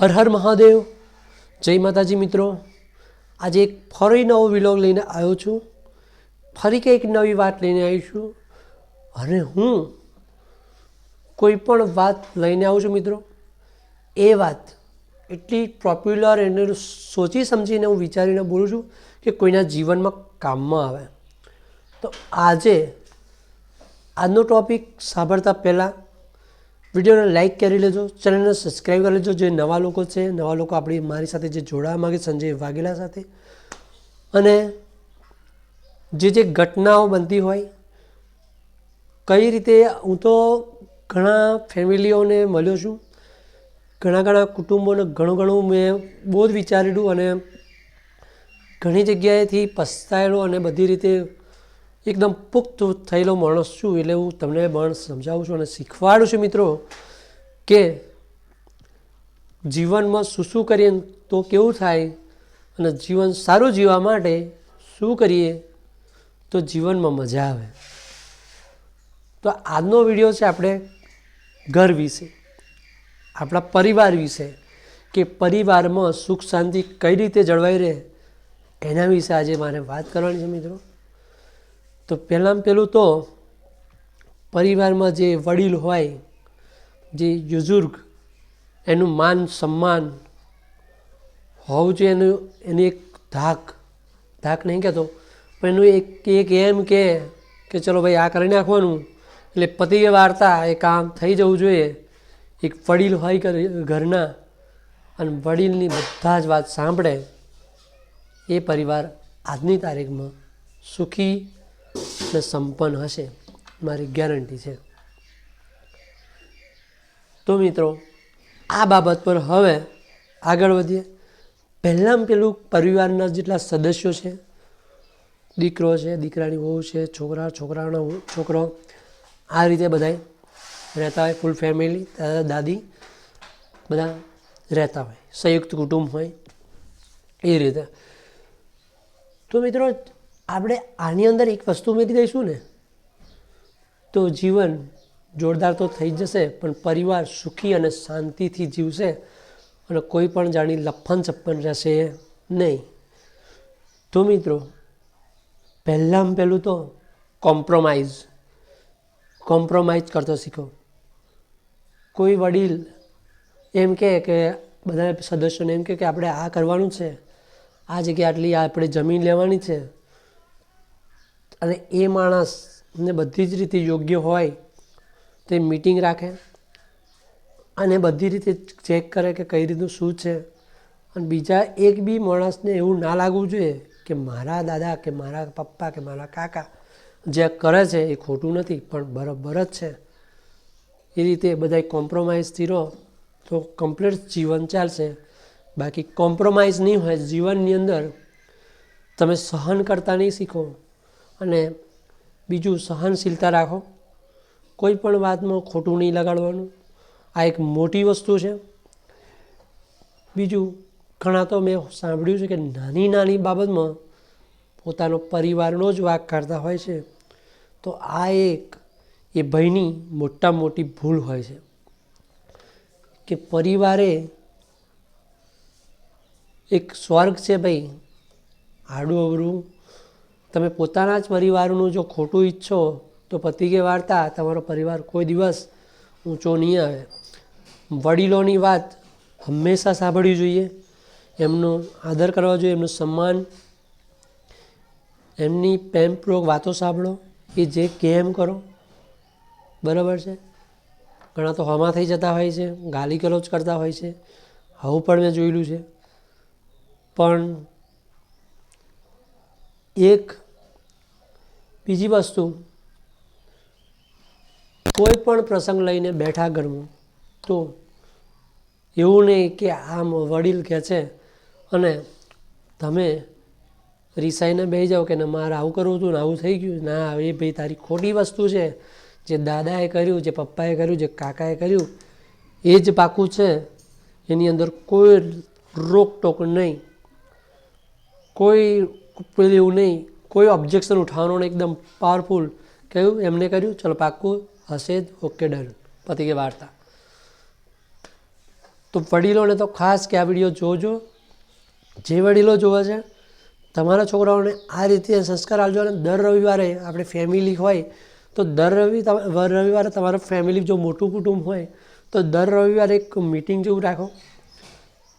હર હર મહાદેવ. જય માતાજી મિત્રો. આજે એક ફરી નવો વિલોગ લઈને આવ્યો છું. ફરી કંઈક નવી વાત લઈને આવી છું. અને હું કોઈ પણ વાત લઈને આવું છું મિત્રો. એ વાત એટલી પોપ્યુલર એને સોચી સમજીને હું વિચારીને બોલું છું કે કોઈના જીવનમાં કામમાં આવે. તો આજે આજનો ટોપિક સાંભળતા પહેલાં વિડીયોને લાઇક કરી લેજો, ચેનલને સબસ્ક્રાઈબ કરી લેજો, જે નવા લોકો છે, નવા લોકો આપણી મારી સાથે જે જોડાવા માગે સંજય વાઘેલા સાથે. અને જે જે ઘટનાઓ બનતી હોય, કઈ રીતે હું તો ઘણા ફેમિલીઓને મળ્યો છું. ઘણા ઘણા કુટુંબોને ઘણું ઘણું મેં બહુ જ વિચારેલું અને ઘણી જગ્યાએથી પસ્તાયેલો અને બધી રીતે એકદમ પુખ્ત થયેલો માણસ છું એટલે હું તમને પણ સમજાવું છું અને શીખવાડું છું મિત્રો કે જીવનમાં શું શું કરીએ તો કેવું થાય અને જીવન સારું જીવવા માટે શું કરીએ તો જીવનમાં મજા આવે. તો આજનો વીડિયો છે આપણે ઘર વિશે. આપણા પરિવાર વિશે કે પરિવારમાં સુખ શાંતિ કઈ રીતે જળવાઈ રહે એના વિશે આજે મારે વાત કરવાની છે મિત્રો. તો પહેલાં પહેલું તો પરિવારમાં જે વડીલ હોય, જે યુઝુર્ગ, એનું માન સન્માન હોવું જોઈએ, એનું, એની એક ધાક ધાક નહીં કહેતો, પણ એનું એક એક એમ કે કે ચલો ભાઈ આ કરી નાખવાનું, એટલે પતિ વાર્તા, એ કામ થઈ જવું જોઈએ. એક વડીલ હોય ઘર- ઘરના, અને વડીલની બધા જ વાત સાંભળે, એ પરિવાર આજની તારીખમાં સુખી અને સંપન્ન હશે, મારી ગેરંટી છે. તો મિત્રો, આ બાબત પર હવે આગળ વધીએ. પહેલાં પેલું પરિવારના જેટલા સદસ્યો છે, દીકરો છે, દીકરાની વહુ છે, છોકરા, છોકરાનો છોકરો, આ રીતે બધા રહેતા હોય ફૂલ ફેમિલી દાદા, દાદી, બધા રહેતા હોય, સંયુક્ત કુટુંબ હોય, એ રીતે. તો મિત્રો આપણે આની અંદર એક વસ્તુ ઉમેરી દઈશું ને, તો જીવન જોરદાર તો થઈ જશે, પણ પરિવાર સુખી અને શાંતિથી જીવશે અને કોઈ પણ જાણી લફન ચપ્પન રહેશે નહીં. તો મિત્રો પહેલાં પહેલું તો કોમ્પ્રોમાઇઝ. કોમ્પ્રોમાઇઝ કરતો શીખો. કોઈ વડીલ એમ કહે કે, બધા સદસ્યોને એમ કહે કે, આપણે આ કરવાનું છે. આ જગ્યાએ આટલી આપણે જમીન લેવાની છે. અને એ માણસને બધી જ રીતે યોગ્ય હોય તો એ મિટિંગ રાખે અને બધી રીતે ચેક કરે કે કઈ રીતનું શું છે. અને બીજા એક બી માણસને એવું ના લાગવું જોઈએ કે મારા દાદા કે મારા પપ્પા કે મારા કાકા જે કરે છે એ ખોટું નથી, પણ બરાબર જ છે. એ રીતે બધા કોમ્પ્રોમાઇઝથી રહો તો કમ્પ્લીટ જીવન ચાલશે. બાકી કોમ્પ્રોમાઇઝ નહીં હોય, જીવનની અંદર તમે સહન કરતા નહીં શીખો. અને બીજું સહનશીલતા રાખો. કોઈ પણ વાતમાં ખોટું નહીં લગાડવાનું. આ એક મોટી વસ્તુ છે. બીજું, ઘણા તો મેં સાંભળ્યું છે કે નાની નાની બાબતમાં પોતાનો પરિવારનો જ વાક કાઢતા હોય છે. તો આ એક એ ભયની મોટા મોટી ભૂલ હોય છે. કે પરિવારે એક સ્વર્ગ છે ભાઈ. આડું અવરું તમે પોતાના જ પરિવારનું જો ખોટું ઈચ્છો, તો પતિ કે વાર્તા, તમારો પરિવાર કોઈ દિવસ ઊંચો નહીં આવે. વડીલોની વાત હંમેશા સાંભળવી જોઈએ, એમનો આદર કરવા જોઈએ, એમનું સન્માન, એમની પ્રેમપૂર્વક વાતો સાંભળો, એ જે કે એમ કરો. બરાબર છે? ઘણા તો હમા થઈ જતા હોય છે, ગાલી ગલોચ કરતા હોય છે. આવું પણ મેં જોયેલું છે. પણ એક બીજી વસ્તુ, કોઈ પણ પ્રસંગ લઈને બેઠા કરવું તો એવું નહીં કે આમ વડીલ કહે છે, અને તમે રિસાઈને બેસી જાઓ કે ના મારે આવું કરવું હતું ને આવું થઈ ગયું, ના, એ ભાઈ તારી ખોટી વસ્તુ છે, જે દાદાએ કર્યું, જે પપ્પાએ કર્યું, જે કાકાએ કર્યું, એ જ પાકું છે, એની અંદર કોઈ રોકટોક નહીં, કોઈ પેલું નહીં કોઈ ઓબ્જેક્શન ઉઠાવવાનું એકદમ પાવરફુલ કયું એમને કર્યું, ચલો પાક્કું હશે જ ઓકે ડન પતિ કે વાર્તા. તો વડીલોને તો ખાસ કે આ વીડિયો જોજો. જે વડીલો જોવે છે, તમારા છોકરાઓને આ રીતે સંસ્કાર આપજો અને દર રવિવારે આપણે ફેમિલી હોય, તો દર રવિ રવિવારે તમારું ફેમિલી જો મોટું કુટુંબ હોય, તો દર રવિવારે એક મિટિંગ જેવું રાખો.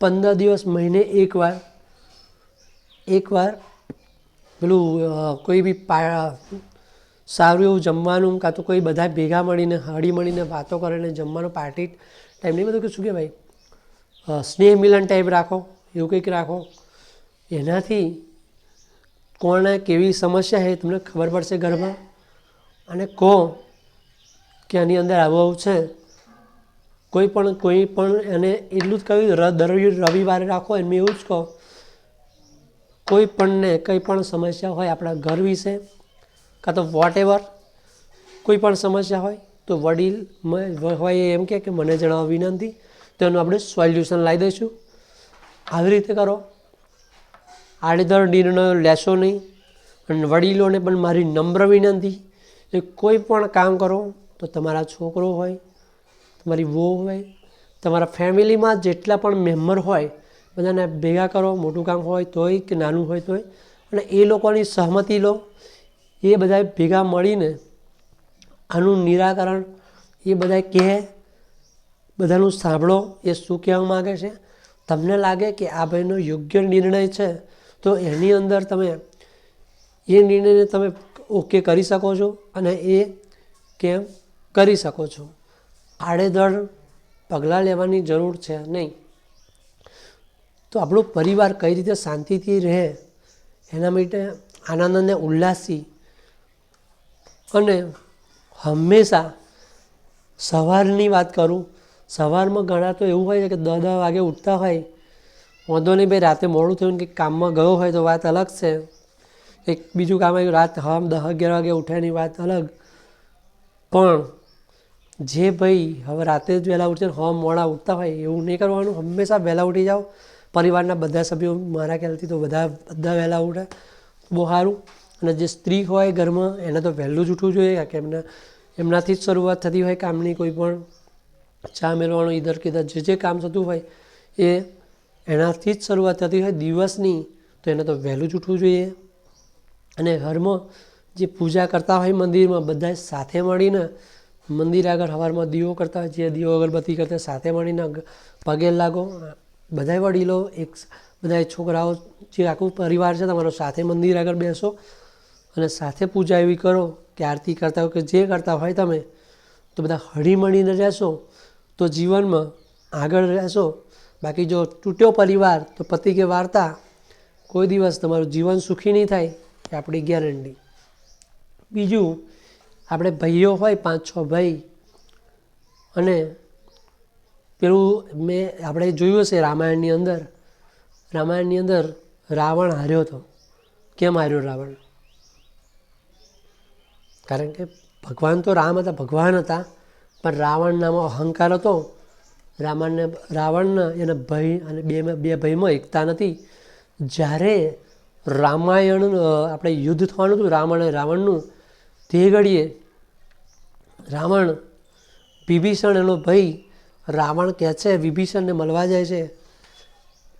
પંદર દિવસ મહિને એકવાર એકવાર પેલું કોઈ બી પા, સારું એવું જમવાનું કાં તો કોઈ બધા ભેગા મળીને, હળી મળીને વાતો કરીને જમવાનું પાર્ટી ટાઈમ નહીં. બધું કે શું કે ભાઈ? સ્નેહ મિલન ટાઈપ રાખો, એવું કંઈક રાખો. એનાથી કોણે કેવી સમસ્યા છે તમને ખબર પડશે ઘરમાં. અને કહો કે આની અંદર આવું આવું છે. કોઈ પણ કોઈ પણ એને એટલું જ કહ્યું દર રવિવારે રાખો એમ એવું જ કહો. કોઈ પણને કંઈ પણ સમસ્યા હોય આપણા ઘર વિશે, કાં તો વોટ એવર કોઈ પણ સમસ્યા હોય, તો વડીલ હોય એમ કે મને જણાવો વિનંતી, તો એનું આપણે સોલ્યુશન લાવી દઈશું. આવી રીતે કરો. આડેધડ નિર્ણયો લેશો નહીં, અને વડીલોને પણ મારી નમ્ર વિનંતી એ કોઈ પણ કામ કરો, તો તમારા છોકરો હોય, તમારી વહુ હોય, તમારા ફેમિલીમાં જેટલા પણ મેમ્બર હોય બધાને ભેગા કરો, મોટું કામ હોય તોય કે નાનું હોય તોય. અને એ લોકોની સહમતિ લો. એ બધા ભેગા મળીને આનું નિરાકરણ એ બધા કહે. બધાનું સાંભળો. એ શું કહેવા માગે છે? તમને લાગે કે આ ભાઈનો યોગ્ય નિર્ણય છે? તો એની અંદર તમે એ નિર્ણયને તમે ઓકે કરી શકો છો અને એ કેમ કરી શકો છો? આડેધડ પગલાં લેવાની જરૂર છે નહીં. તો આપણો પરિવાર કઈ રીતે શાંતિથી રહે, એના માટે આનંદ અને ઉલ્લાસી અને હંમેશા સવારની વાત કરું, સવારમાં ઘણા તો એવું હોય છે કે દસ દસ વાગે ઉઠતા હોય, વાંધો નહીં ભાઈ, રાતે મોડું થયું કંઈક કામમાં ગયો હોય તો વાત અલગ છે. એક બીજું કામ આવ્યું, રાત હમ દસ અગિયાર વાગે ઉઠ્યાની વાત અલગ. પણ જે ભાઈ હવે રાતે જ વહેલા ઉઠશે ને હમ મોડા ઉઠતા હોય એવું નહીં કરવાનું, હંમેશા વહેલા ઉઠી જાઓ. પરિવારના બધા સભ્યો મારા ખ્યાલથી તો બધા બધા વહેલા ઉઠે, બહુ સારું. અને જે સ્ત્રી હોય ઘરમાં, એને તો વહેલું જ ઉઠવું જોઈએ, કારણ કે એમને, એમનાથી જ શરૂઆત થતી હોય કામની કોઈ પણ ચા મેળવાનું ઈધર કીધર, જે જે કામ થતું હોય, એ એનાથી જ શરૂઆત થતી હોય. દિવસની તો એને તો વહેલું જ ઉઠવું જોઈએ. અને ઘરમાં જે પૂજા કરતા હોય મંદિરમાં બધા સાથે મળીને મંદિર આગળ સવારમાં દીવો કરતા હોય, જે દીવો અગરબત્તી કરતા સાથે મળીને પગે લાગો બધાય વડીલો, એક બધા છોકરાઓ, જે આખું પરિવાર છે, તમારો સાથે મંદિર આગળ બેસો અને સાથે પૂજા એવી કરો કે આરતી કરતા હોય કે જે કરતા હોય તમે, તો બધા હળી મળીને રહેશો, તો જીવનમાં આગળ રહેશો. બાકી જો તૂટ્યો પરિવાર, તો પતિ કે વાર્તા, કોઈ દિવસ તમારું જીવન સુખી નહીં થાય, એ આપણી ગેરંટી. બીજું, આપણે ભાઈઓ હોય પાંચ છ ભાઈ અને પેલું મેં, આપણે જોયું હશે રામાયણની અંદર. રામાયણની અંદર રાવણ હાર્યો હતો. કેમ હાર્યો રાવણ? કારણ કે ભગવાન તો રામ હતા, ભગવાન હતા, પણ રાવણ નામો અહંકાર હતો. રામાયણને, રાવણને એના ભય અને બે બે ભયમાં એકતા નથી. જ્યારે રામાયણ આપણે યુદ્ધ થવાનું હતું રામ અને રાવણનું, તે ઘડીએ રાવણ વિભીષણ એનો ભાઈ રાવણ કહે છે, વિભીષણને મળવા જાય છે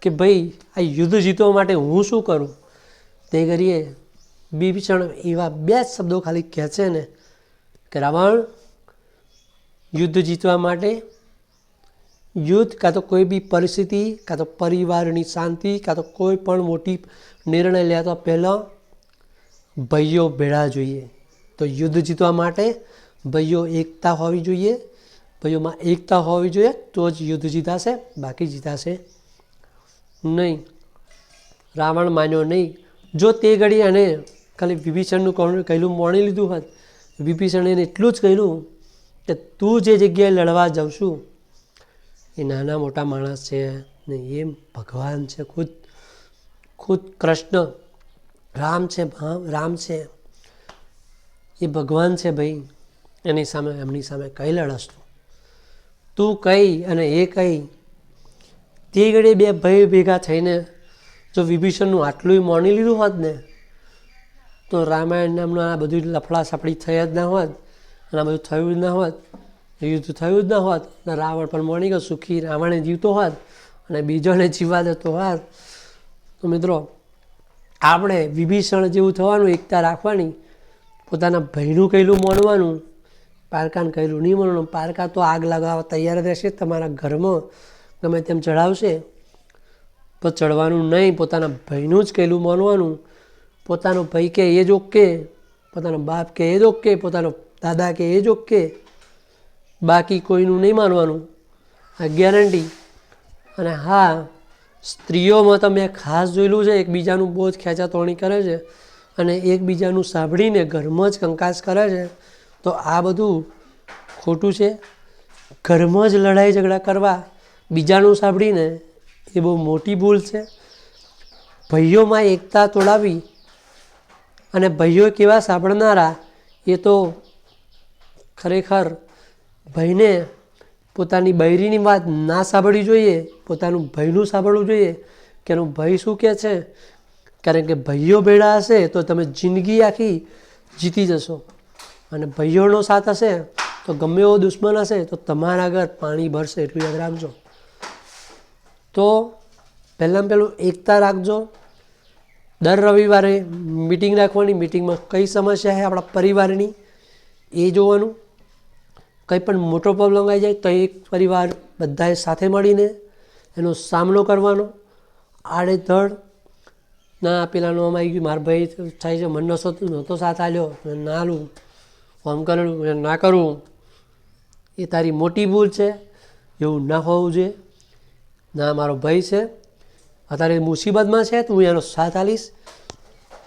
કે ભાઈ, આ યુદ્ધ જીતવા માટે હું શું કરું? તે કરીએ. વિભીષણ એવા બે જ શબ્દો ખાલી કહે છે ને કે, રાવણ, યુદ્ધ જીતવા માટે યુદ્ધ કાં તો કોઈ બી પરિસ્થિતિ, કાં તો પરિવારની શાંતિ, કાં તો કોઈ પણ મોટી નિર્ણય લેતા પહેલાં ભાઈઓ ભેળા જોઈએ. તો યુદ્ધ જીતવા માટે ભાઈઓ એકતા હોવી જોઈએ. ભાઈઓમાં એકતા હોવી જોઈએ, તો જ યુદ્ધ જીતાશે, બાકી જીતાશે નહીં. રાવણ માન્યો નહીં. જો તે ઘડી એને ખાલી વિભીષણનું કહું કહેલું મોણી લીધું હોત, વિભીષણે એને એટલું જ કહ્યું કે તું જે જગ્યાએ લડવા જાઉં છું, એ નાના મોટા માણસ છે ને એ ભગવાન છે, ખુદ ખુદ કૃષ્ણ. રામ છે રામ છે. એ ભગવાન છે ભાઈ. એની સામે એમની સામે કઈ લડશ તું? તું કઈ અને એ કઈ? તે ઘડી બે ભાઈ ભેગા થઈને જો વિભીષણનું આટલું માની લીધું હોત ને, તો રામાયણ નામનું આ બધું લફડા સફડી થઈ જ ના હોત અને આ બધું થયું જ ના હોત, યુદ્ધ થયું જ ન હોત, અને રાવણ પણ મળી ગયો, સુખી રાવણે જીવતો હોત અને બીજોને જીવા દેતો હોત. તો મિત્રો, આપણે વિભીષણ જેવું થવાનું, એકતા રાખવાની, પોતાના ભાઈનું કહેલું માનવાનું પારકાને કહેલું નહીં મળવાનું પારકા તો આગ લગાવવા તૈયાર રહેશે. તમારા ઘરમાં ગમે તેમ ચડાવશે તો ચડવાનું નહીં, પોતાના ભાઈનું જ કહેલું માનવાનું. પોતાનો ભાઈ કે એ જ ઓકે, પોતાનો બાપ કે એ જ ઓકે, પોતાનો દાદા કે એ જ ઓકે. બાકી કોઈનું નહીં માનવાનું. આ ગેરંટી. અને હા, સ્ત્રીઓમાં તો મેં ખાસ જોયેલું છે, એકબીજાનું બહુ જ ખેંચાતોણી કરે છે અને એકબીજાનું સાંભળીને ઘરમાં જ કંકાસ કરે છે. તો આ બધું ખોટું છે. ઘરમાં જ લડાઈ ઝઘડા કરવા બીજાનું સાંભળીને એ બહુ મોટી ભૂલ છે. ભાઈઓમાં એકતા તોડાવી અને ભાઈઓ કેવા સાંભળનારા એ તો ખરેખર ભાઈને પોતાની બૈરીની વાત ના સાંભળવી જોઈએ, પોતાનું ભાઈનું સાંભળવું જોઈએ. કે એનું ભાઈ શું કહે છે? કારણ કે ભાઈઓ ભેળા હશે તો તમે જિંદગી આખી જીતી જશો. અને ભાઈઓનો સાથ હશે, તો ગમે એવો દુશ્મન હશે, તો તમારા આગળ પાણી ભરશે એટલું યાદ રાખજો. તો પહેલાં પહેલું એકતા રાખજો. દર રવિવારે મિટિંગ રાખવાની, મિટિંગમાં કઈ સમસ્યા છે આપણા પરિવારની, એ જોવાનું. કંઈ પણ મોટો પ્રોબ્લેમ આવી જાય તો એક પરિવાર બધાએ સાથે મળીને એનો સામનો કરવાનો. આડેધડ, ના, પેલાનું આમ આવી ગયું, મારા ભાઈ થાય છે મને નસો નહોતો સાથ આવ્યો નાલું આમ કરેલું ના કરું એ તારી મોટી ભૂલ છે, એવું ના હોવું જોઈએ. ના, મારો ભાઈ છે. અત્યારે મુસીબતમાં છે, તો હું એનો સાથ આલીશ.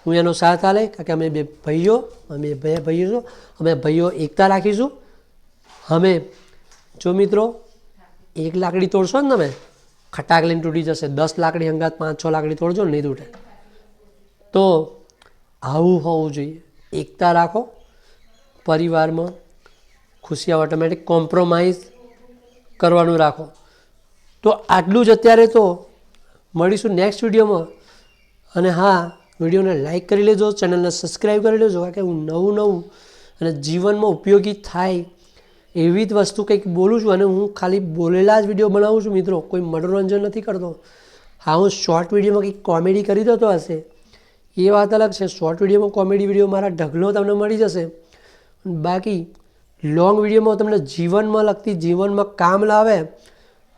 હું એનો સાથ આલે, કારણ કે અમે બે ભાઈઓ, અમે બે ભાઈઓ છો, અમે ભાઈઓ એકતા રાખીશું. અમે, જો મિત્રો, એક લાકડી તોડશો ને તમે, ખટાક લઈને તૂટી જશે, દસ લાકડી હંગાત, પાંચ, છ લાકડી તોડજો ને નહીં તૂટે. તો આવું હોવું જોઈએ. એકતા રાખો. પરિવારમાં ખુશી ઓટોમેટિક કોમ્પ્રોમાઇઝ કરવાનું રાખો. તો આટલું જ અત્યારે તો મળીશું નેક્સ્ટ વિડીયોમાં. અને હા, વિડીયોને લાઈક કરી લેજો ચેનલને સબસ્ક્રાઈબ કરી લેજો, કારણ કે હું નવું નવું અને જીવનમાં ઉપયોગી થાય એવી જ વસ્તુ કંઈક બોલું છું અને હું ખાલી બોલેલા જ વીડિયો બનાવું છું મિત્રો, કોઈ મનોરંજન નથી કરતો. હા, હું શોર્ટ વિડીયોમાં કંઈક કોમેડી કરી દેતો હશે. એ વાત અલગ છે. શોર્ટ વિડીયોમાં કોમેડી વીડિયો મારા ઢગલો તમને મળી જશે. બાકી લોંગ વિડીયોમાં તમને જીવનમાં લગતી જીવનમાં કામ લાવે,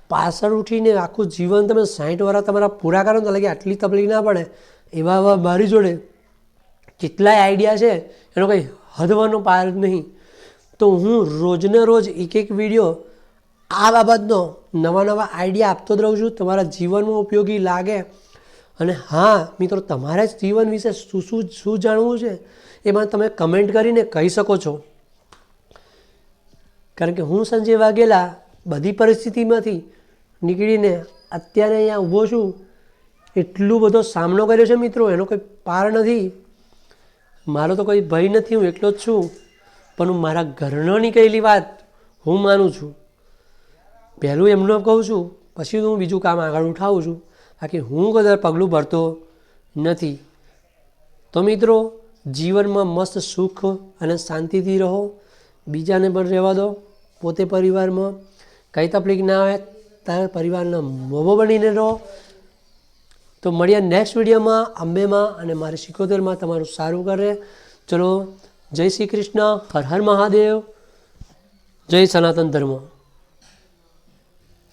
પાછળ ઉઠીને આખું જીવન તમે સાઠ વર્ષ તમારા પૂરા કરો ને લાગે આટલી તકલીફ ના પડે. એવા એવા મારી જોડે કેટલાય આઈડિયા છે, એનો કંઈ હદવાનો પાર નહીં. તો હું રોજને રોજ એક એક વીડિયો આ બાબતનો નવા નવા આઈડિયા આપતો જ રહું છું, તમારા જીવનમાં ઉપયોગી લાગે. અને હા, મિત્રો, તમારે જ જીવન વિશે શું શું શું જાણવું છે? એમાં તમે કમેન્ટ કરીને કહી શકો છો. કારણ કે હું સંજય વાઘેલા બધી પરિસ્થિતિમાંથી નીકળીને અત્યારે અહીંયા ઊભો છું, એટલું બધો સામનો કર્યો છે મિત્રો, એનો કોઈ પાર નથી. મારો તો કોઈ ભય નથી, હું એકલો જ છું, પણ હું મારા ઘરનાની કહેલી વાત હું માનું છું. પહેલું એમનું કહું છું, પછી હું બીજું કામ આગળ ઉઠાવું છું. બાકી હું કદાચ પગલું ભરતો નથી. તો મિત્રો જીવનમાં મસ્ત સુખ અને શાંતિથી રહો, બીજાને પણ રહેવા દો. પોતે પરિવારમાં, કંઈ તકલીફ ના આવે, તારા પરિવારના મોભો બનીને રહો. તો મળીએ નેક્સ્ટ વિડીયોમાં. અંબેમાં અને મારી સિકોતેરમાં તમારું સારું કરે. ચલો, જય શ્રી કૃષ્ણ. હર હર મહાદેવ. જય સનાતન ધર્મ.